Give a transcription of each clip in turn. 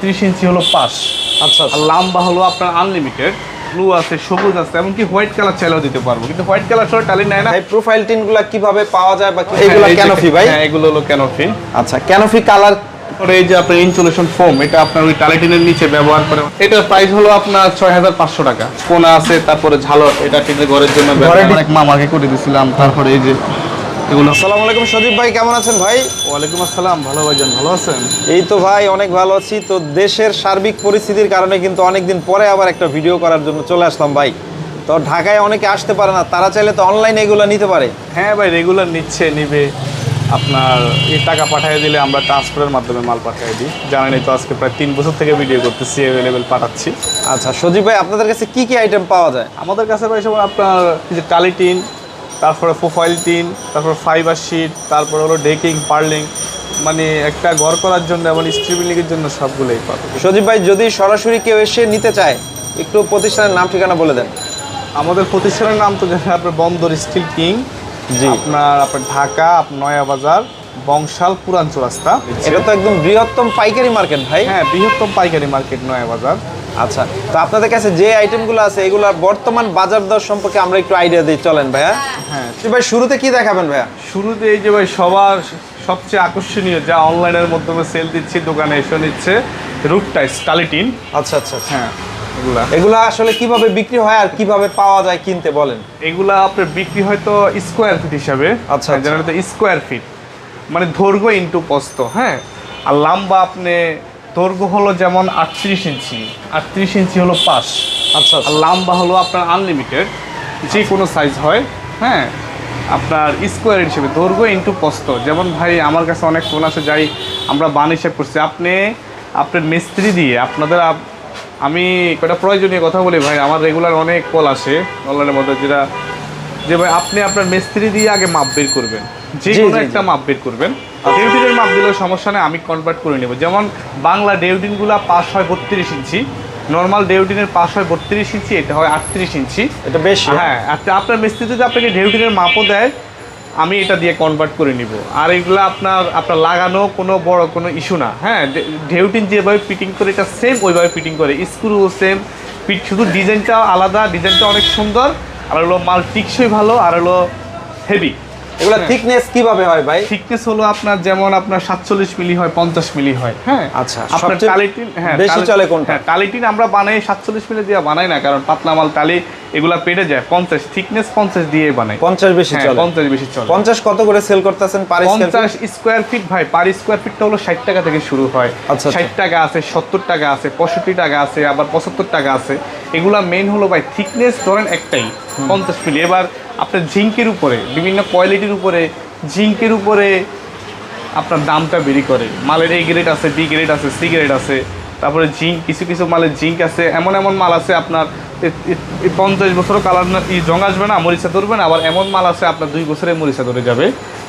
ত্রিশ ইঞ্চি হলো পাশ আচ্ছা আর লম্বা হলো আপনার আনলিমিটেড ব্লু আছে সবুজ আছে এমনকি হোয়াইট কালার চাইলেও দিতে পারব। কিন্তু হোয়াইট কালার সহ টালি নেয় না। ভাই প্রোফাইল টিনগুলা কীভাবে পাওয়া যায় বা কি- এগুলা হ্যাঁ, ক্যানোফি ভাই? হ্যাঁ এগুলো হলো ক্যানোফি আচ্ছা ক্যানোফি কালার তারপরে এই যে আপনার ইনসুলেশন ফোম এটা আপনার ওই টালিটিনের নিচে ব্যবহার করে এটার প্রাইস হলো আপনার ছয় হাজার পাঁচশো টাকা। কোনা আছে তারপরে ঝালর এটা টিনের ঘরের জন্য ব্যবহার- ঘরের- অনেক মামাকে করে দিয়েছিলাম তারপরে এই যে এগুলো। আসসালামু আলাইকুম সজীব ভাই কেমন আছেন ভাই? ওয়ালাইকুম আসসালাম ভালো ভাইজান ভালো আছেন? এই তো ভাই অনেক ভালো আছি। তো দেশের সার্বিক পরিস্থিতির কারণে কিন্তু অনেকদিন পরে আবার একটা ভিডিও করার জন্য চলে আসলাম ভাই। তো ঢাকায় অনেকে আসতে পারে না তারা চাইলে তো অনলাইনে এগুলো নিতে পারে। হ্যাঁ ভাই রেগুলার নিচ্ছে নিবে। আপনার এই টাকা পাঠিয়ে দিলে আমরা ট্রান্সফারের মাধ্যমে মাল পাঠিয়ে দিই। জানেনই তো আজকে প্রায় তিন বছর থেকে ভিডিও করতেছি অ্যাভেলেবেল পাঠাচ্ছি। আচ্ছা সজীব ভাই আপনাদের কাছে কি কি আইটেম পাওয়া যায়? আমাদের কাছে ভাই সব আপনার যে টালি টিন তারপরে প্রোফাইল টিন তারপর ফাইবার শিট তারপর হলো ডেকিং পার্লিং মানে একটা ঘর করার জন্য এবং স্ট্রিবিলিংয়ের জন্য সবগুলোই পাবে। সজীব ভাই যদি সরাসরি কেউ এসে নিতে চায় একটু প্রতিষ্ঠানের নাম ঠিকানা বলে দেন। আমাদের প্রতিষ্ঠানের নাম তো জানেন আপনার বন্দর স্টিল কিং জি। আপনার আপনার ঢাকা নয়া বাজার বংশাল পুরান চৌরাস্তা। এটা তো একদম বৃহত্তম পাইকারি মার্কেট ভাই। হ্যাঁ বৃহত্তম পাইকারি মার্কেট নয়া বাজার। আচ্ছা তো আপনাদের কাছে যে আইটেমগুলো আছে এগুলোর বর্তমান বাজার দর সম্পর্কে আমরা একটু আইডিয়া দিই। চলেন ভাইয়া। হ্যাঁ। ভাই শুরুতে কি দেখাবেন ভাইয়া? শুরুতে এই যে ভাই সবার সবচেয়ে আকর্ষণীয় যা অনলাইনের মাধ্যমে সেল দিচ্ছি দোকানে এসে নিচ্ছে রুট টাইস টালিটিন আচ্ছা আচ্ছা আচ্ছা। হ্যাঁ এগুলা। এগুলো আসলে কীভাবে বিক্রি হয় আর কীভাবে পাওয়া যায় কিনতে বলেন। এগুলা আপনার বিক্রি হয়তো স্কোয়ার ফিট হিসাবে। আচ্ছা। জানাতে স্কোয়ার ফিট মানে দৈর্ঘ্য ইন্টু প্রস্থ হ্যাঁ? আর লম্বা আপনি দৈর্ঘ্য হলো যেমন আটত্রিশ ইঞ্চি। আটত্রিশ ইঞ্চি হলো পাশ আচ্ছা আর লম্বা হলো আপনার আনলিমিটেড যে কোনো সাইজ হয় হ্যাঁ? আপনার স্কোয়ার হিসেবে দৈর্ঘ্য ইন্টু প্রস্থ। যেমন ভাই আমার কাছে অনেক ফোন আছে যাই আমরা বান হিসাব করছি। আপনি আপনার মিস্ত্রি দিয়ে আপনাদের আমি কটা প্রয়োজনীয় কথা বলি ভাই আমার রেগুলার অনেক কল আসে অনলাইনের মধ্যে যেটা যে ভাই আপনি আপনার মিস্ত্রি দিয়ে আগে মাপ বের করবেন। যে কোনো একটা মাপ বের করবেন। ডেউডিনের মাপ দিলেও সমস্যা নেই আমি কনভার্ট করে নেব। যেমন বাংলা ডেউডিনগুলো পাস হয় বত্রিশ ইঞ্চি নর্মাল ডেউডিনের পাস হয় বত্রিশ ইঞ্চি এটা হয় আটত্রিশ ইঞ্চি। এটা বেশি হ্যাঁ। আপনার মিস্ত্রি যদি আপনাকে ডেউটিনের মাপও দেয় আমি এটা দিয়ে কনভার্ট করে নিব। আর এগুলো আপনার আপনার লাগানো কোনো বড় কোনো ইস্যু না। হ্যাঁ ঢেউটিন যেভাবে ফিটিং করে এটা সেম ওইভাবে ফিটিং করে। স্ক্রু সেম শুধু ডিজাইনটা আলাদা ডিজাইনটা অনেক সুন্দর আর হলো মাল টিকসই ভালো আর হলো হেভি এগুলো হ্যাঁ। থিকনেস কীভাবে হয় ভাই? থিকনেস হলো আপনার যেমন আপনার সাতচল্লিশ মিলি হয় পঞ্চাশ মিলি হয় হ্যাঁ? আচ্ছা, আপনার হ্যাঁ বেশি চলে কোনটা? হ্যাঁ টালিটিন আমরা বানাই সাতচল্লিশ মিলি দিয়ে বানাই না কারণ পাতলা মাল এগুলা পেটে যায় পঞ্চাশ থিকনেস পঞ্চাশ দিয়ে বানাই। পঞ্চাশ বেশি হ্যাঁ চলে। পঞ্চাশ বেশি চলে। পঞ্চাশ কত করে সেল করতেছেন পার স্কয়ার পঞ্চাশ স্কোয়ার ফিট ভাই পার স্কোয়ার ফিটটা হলো ষাট টাকা থেকে শুরু হয়। আচ্ছা, আচ্ছা। ষাট টাকা আছে সত্তর টাকা আছে পঁয়ষট্টি টাকা আছে আবার পঁচাত্তর টাকা আছে। এগুলা মেইন হলো ভাই থিকনেস ধরেন একটাই পঞ্চাশ মিলি। এবার আপনার জিঙ্কের উপরে, বিভিন্ন কোয়ালিটির উপরে জিঙ্কের উপরে আপনার দামটা বেরি করে। মালের এই গ্রেড আছে বি গ্রেড আছে সি গ্রেড আছে। তারপরে জিঙ্ক কিছু কিছু মালের জিঙ্ক আছে, এমন এমন মাল আছে আপনার পঞ্চাশ বছরও কালার ই জং আসবে না, মরিচা ধরবে না, আবার এমন মাল আছে আপনার দুই বছরে মরিচা ধরে যাবে।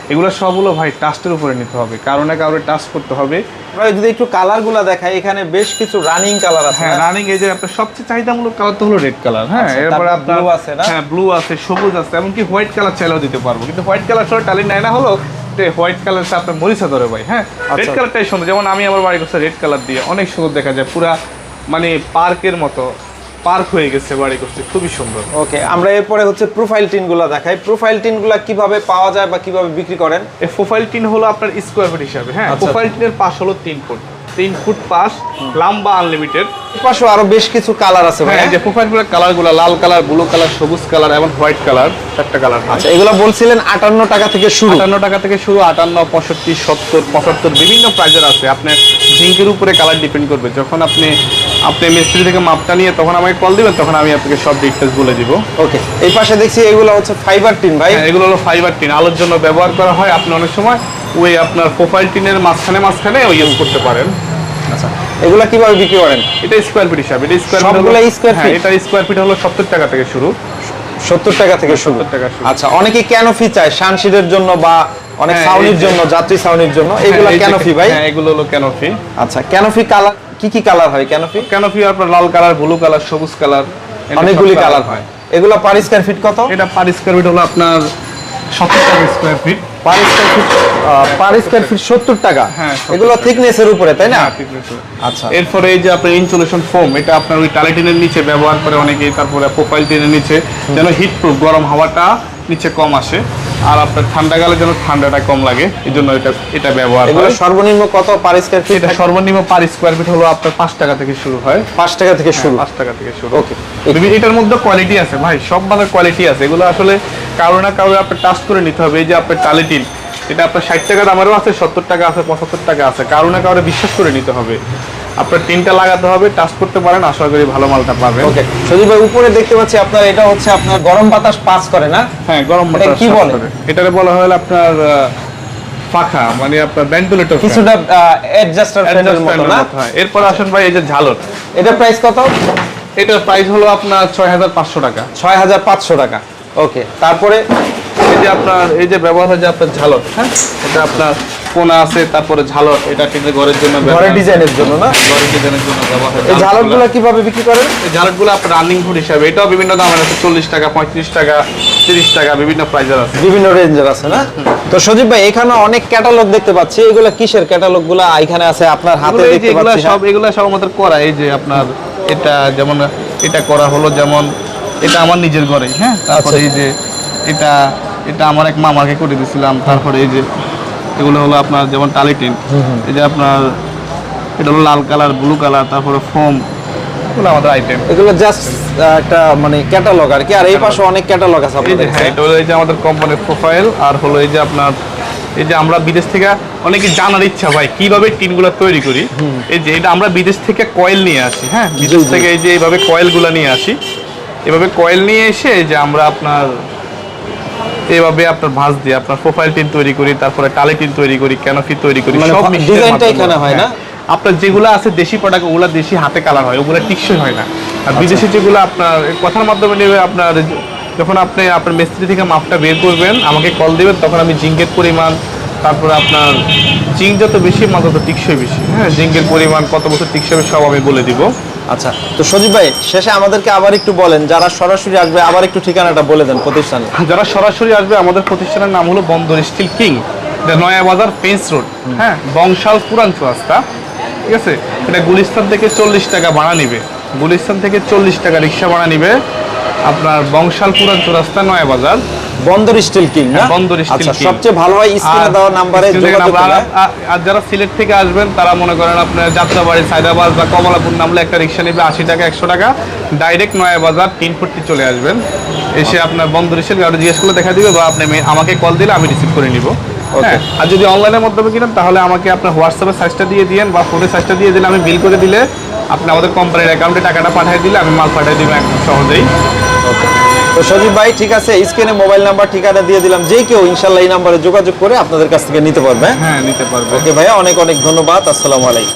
এগুলো সবগুলো ভাই টাস্টের উপরে নিতে হবে। কারণে কারণে টাস্ট করতে হবে। আমরা যদি একটু কালারগুলা দেখাই এখানে বেশ কিছু রানিং কালার আছে হ্যাঁ রানিং এই যে আপনার সবচেয়ে চাহিদামূলক কালার তো হলো রেড কালার হ্যাঁ? আচ্ছা, এরপরে আপনার blue আছে না? হ্যাঁ ব্লু আছে সবুজ আছে এমনকি হোয়াইট কালার চাইলেও দিতে পারব। কিন্তু হোয়াইট কালার সহ টালি নেয় না হলো হোয়াইট কালারটা আপনার মরিচা ধরে ভাই হ্যাঁ? রেড আচ্ছা। কালারটাই সুন্দর যেমন আমি আমার বাড়ি করছি রেড কালার দিয়ে অনেক সুন্দর দেখা যায় পুরা মানে পার্কের মতো। পার্ক হয়ে গেছে বাড়ি করছে খুবই সুন্দর। ওকে আমরা এরপরে হচ্ছে প্রোফাইল টিনগুলা দেখাই। প্রোফাইল টিনগুলো কীভাবে পাওয়া যায় বা কীভাবে বিক্রি করেন? এই প্রোফাইল টিন হলো আপনার স্কোয়ার ফুট হিসাবে হ্যাঁ? আচ্ছা, প্রোফাইল টিনের পাশ হলো তিন ফুট। তিন ফুট পাশ লম্বা আনলিমিটেড পাশে আরও বেশ কিছু কালার আছে ভাই হ্যাঁ এই যে প্রোফাইলগুলো কালারগুলো লাল কালার ব্লু কালার সবুজ কালার এবং হোয়াইট কালার চারটা কালার আচ্ছা এগুলো বলছিলেন আটান্ন টাকা থেকে শুরু। আটান্ন টাকা থেকে শুরু আটান্ন পঁয়ষট্টি সত্তর পঁচাত্তর বিভিন্ন প্রাইজের আছে। আপনার জিঙ্কের উপরে কালার ডিপেন্ড করবে। যখন আপনি আপনি মিস্ত্রি থেকে মাপটা নিয়ে তখন আমাকে কল দিবেন তখন আমি আপনাকে সব ডিটেলস বলে দিব। ওকে এই পাশে দেখছি এগুলো হচ্ছে ফাইবার টিন ভাই। হ্যাঁ, এগুলো হলো ফাইবার টিন আলোর জন্য ব্যবহার করা হয়। আপনি অনেক সময় ওই আপনার প্রোফাইল টিনের মাঝখানে মাঝখানে ওই ইউজ করতে পারেন। আচ্ছা এগুলো কীভাবে বিক্রি করেন? এটা স্কোয়ার ফিট হিসাবে এটা স্কোয়ার সবগুলো square feet? এটা স্কোয়ার ফিট হলো সত্তর টাকা থেকে শুরু। সত্তর টাকা থেকে শুরু। 70 টাকা শুরু। আচ্ছা অনেকে ক্যানোফি চায়? সানশিডের জন্য বা অনেক হ্যাঁ, সাউনির জন্য যাত্রী সাউনির জন্য এগুলো হ্যাঁ, এই যে- ক্যানোফি ভাই? হ্যাঁ এগুলো হলো ক্যানোফি আচ্ছা ক্যানোফি কালার কি কি কালার হয় ক্যানোফি ক্যানোফি আপনার লাল কালার ব্লু কালার সবুজ কালার অনেকগুলি কালার হয়। এগুলো পার স্কয়ার ফিট কত? এটা পার স্কোয়ার ফিট হলো আপনার সত্তর টাকা square feet per square feet per square feet সত্তর টাকা। হ্যাঁ, 70 এগুলো থিকনেসের উপরে তাই না? হ্যাঁ। আচ্ছা। এরপরে এই যে আপনার ইনসুলেশন ফোম এটা আপনার ওই টালিটিনের নিচে ব্যবহার করে অনেকে তারপরে প্রোফাইল টিনের নিচে যেন হিট প্রুফ গরম হাওয়াটা নিচে কম আসে। আর আপনার ঠান্ডাকালে যেন ঠান্ডাটা কম লাগে এই জন্য এটা এটা ব্যবহার এগুলো সর্বনিম্ন কত পার স্কয়ার ফিট এটা সর্বনিম্ন পার স্কোয়ার ফিট হলো আপনার পাঁচ টাকা থেকে শুরু হয়। পাঁচ টাকা থেকে শুরু। পাঁচ টাকা থেকে শুরু. বিভিন্ন এটার মধ্যে কোয়ালিটি আছে ভাই সব মালের কোয়ালিটি আছে। এগুলো আসলে কারও না কারও আপনার টাচ করে নিতে হবে। এই যে আপনার টালিটিন এটা আপনার ষাট টাকা দামেরও আছে সত্তর টাকা আছে পঁচাত্তর টাকা আছে। কারও না কারও বিশ্বাস করে নিতে হবে। আপনার টিনটা লাগাতে হবে টাচ করতে পারেন আশা করি ভালো মালটা পাবেন। ওকে সজীব ভাই উপরে দেখতে পাচ্ছি আপনার এটা হচ্ছে আপনার গরম বাতাস পাস করে না? হ্যাঁ গরম বাতাস কি বলে? এটারে বলা হয় আপনার পাখা মানে আপনার ভেন্টিলেটর কিছুটা অ্যাডজাস্টার ফ্যানের মতো না? এরপর আসেন ভাই এই যে ঝালর। এটা প্রাইস কত? এটার প্রাইস হলো আপনার ছয় হাজার পাঁচশো টাকা। ছয় হাজার পাঁচশো টাকা। ওকে তারপরে? এই যে আপনার এই যে ব্যবহার হয় যে আপনার ঝালর হ্যাঁ? এটা আপনার কোনা আছে তারপরে ঝালর এটা কিন্তু ঘরের জন্য ঘরের ডিজাইনের জন্য না? ঘরের ডিজাইনের জন্য ব্যবহার হয় এই ঝালরগুলো কীভাবে বিক্রি করেন? এই ঝালরগুলো আপনার রানিং ফুড হিসাবে এটাও বিভিন্ন দামের আছে চল্লিশ টাকা পঁয়ত্রিশ টাকা তিরিশ টাকা বিভিন্ন প্রাইজের আছে। বিভিন্ন রেঞ্জের আছে না? তো সজীব ভাই এখানে অনেক ক্যাটালগ দেখতে পাচ্ছি। এগুলো কিসের ক্যাটালগগুলা এখানে আছে আপনার হাতে এগুলো দেখতে এগুলো পাচ্ছি সব এগুলো সব আমাদের করা এই যে আপনার এটা যেমন এটা করা হলো যেমন এটা আমার নিজের ঘরে হ্যাঁ? তারপরে আচ্ছা। এই যে এটা এটা আমার এক মামাকে করে দিয়েছিলাম তারপরে এই যে এগুলো হলো আপনার যেমন টালিটিন এই যে আপনার এটা হলো লাল কালার ব্লু কালার তারপরে ফোম এগুলো আমাদের আইটেম এগুলো জাস্ট একটা মানে ক্যাটালগ আর কি আর এই পাশে অনেক ক্যাটালগ আছে এই যে আপনাদের হ্যাঁ এটা হলো এই যে আমাদের কোম্পানির প্রোফাইল আর হলো এই যে আপনার এই যে আমরা বিদেশ থেকে অনেকে জানার ইচ্ছা ভাই কীভাবে টিনগুলো তৈরি করি। এই যে এটা আমরা বিদেশ থেকে কয়েল নিয়ে আসি হ্যাঁ বিদেশ থেকে এই যে এইভাবে কয়েলগুলো নিয়ে আসি। এভাবে কয়েল নিয়ে এসে যে আমরা আপনার এইভাবে আপনার ভাঁজ দিয়ে আপনার প্রোফাইল টিন তৈরি করি তারপরে টালি টিন তৈরি করি ক্যানোফি তৈরি করি মানে সব ফা- mixture design টা মাধ্যমে। এখানে হয় না? হ্যাঁ। আপনার যেগুলো আছে দেশি প্রোডাক্ট ওগুলো দেশি হাতে কালার হয় ওগুলো টিকসই হয় না আর বিদেশি যেগুলো আপনার কথার মাধ্যমে নেবে আপনার যখন আপনি আপনার মিস্ত্রি থেকে মাপটা বের করবেন আমাকে কল দিবেন তখন আমি জিঙ্কের পরিমাণ তারপরে আপনার জিঙ্ক যত বেশি মাত্র তত টিকসই বেশি হ্যাঁ জিঙ্কের পরিমাণ কত বছর টিকসই সব আমি বলে দিব আচ্ছা তো সজীব ভাই শেষে আমাদেরকে আবার একটু বলেন যারা সরাসরি আসবে আবার একটু ঠিকানাটা বলে দেন প্রতিষ্ঠানে। যারা সরাসরি আসবে আমাদের প্রতিষ্ঠানের নাম হলো বন্দর স্টিল কিং নয়া বাজার পেন্স রোড। হ্যাঁ বংশাল পুরান রাস্তা ঠিক আছে? এটা গুলিস্তান থেকে চল্লিশ টাকা ভাড়া নিবে। গুলিস্তান থেকে চল্লিশ টাকা রিক্সা ভাড়া নিবে আপনার বংশাল পুরান রাস্তা নয়া বাজার। বন্দর স্টিল কিং না? বন্দর স্টিল আচ্ছা কিং। সবচেয়ে ভালো হয় স্ক্রিনে দেওয়া নাম্বারে যোগাযোগ আর- যারা সিলেট থেকে আসবেন তারা মনে করেন আপনার যাত্রাবাড়ি সাইদাবাদ বা কমলাপুর নামলে একটা রিক্সা নেবে আশি টাকা একশো টাকা। ডাইরেক্ট নয়া বাজার তিন ফুটটি চলে আসবেন। এসে আপনার বন্ধ রিসেল গাড়ি জিজ্ঞেস করলে দেখা দিবে বা আপনি আমাকে কল দিলে আমি রিসিভ করে নিব। হ্যাঁ আর যদি অনলাইনের মাধ্যমে কিনেন তাহলে আমাকে আপনার হোয়াটসঅ্যাপে সাইজটা দিয়ে দিয়েন বা ফোনে সাইজটা দিয়ে দিলে আমি বিল করে দিলে আপনি আমাদের কোম্পানির অ্যাকাউন্টে টাকাটা পাঠিয়ে দিলে আমি মাল পাঠিয়ে দিব একদম সহজেই। তো সজীব ভাই ঠিক আছে স্ক্রিনে মোবাইল নাম্বার ঠিকানা দিয়ে দিলাম। যে কেউ ইনশাল্লাহ এই নাম্বারে যোগাযোগ করে আপনাদের কাছ থেকে নিতে পারবে হ্যাঁ? নিতে পারবে। ওকে ভাইয়া অনেক অনেক ধন্যবাদ আসসালামু আলাইকুম।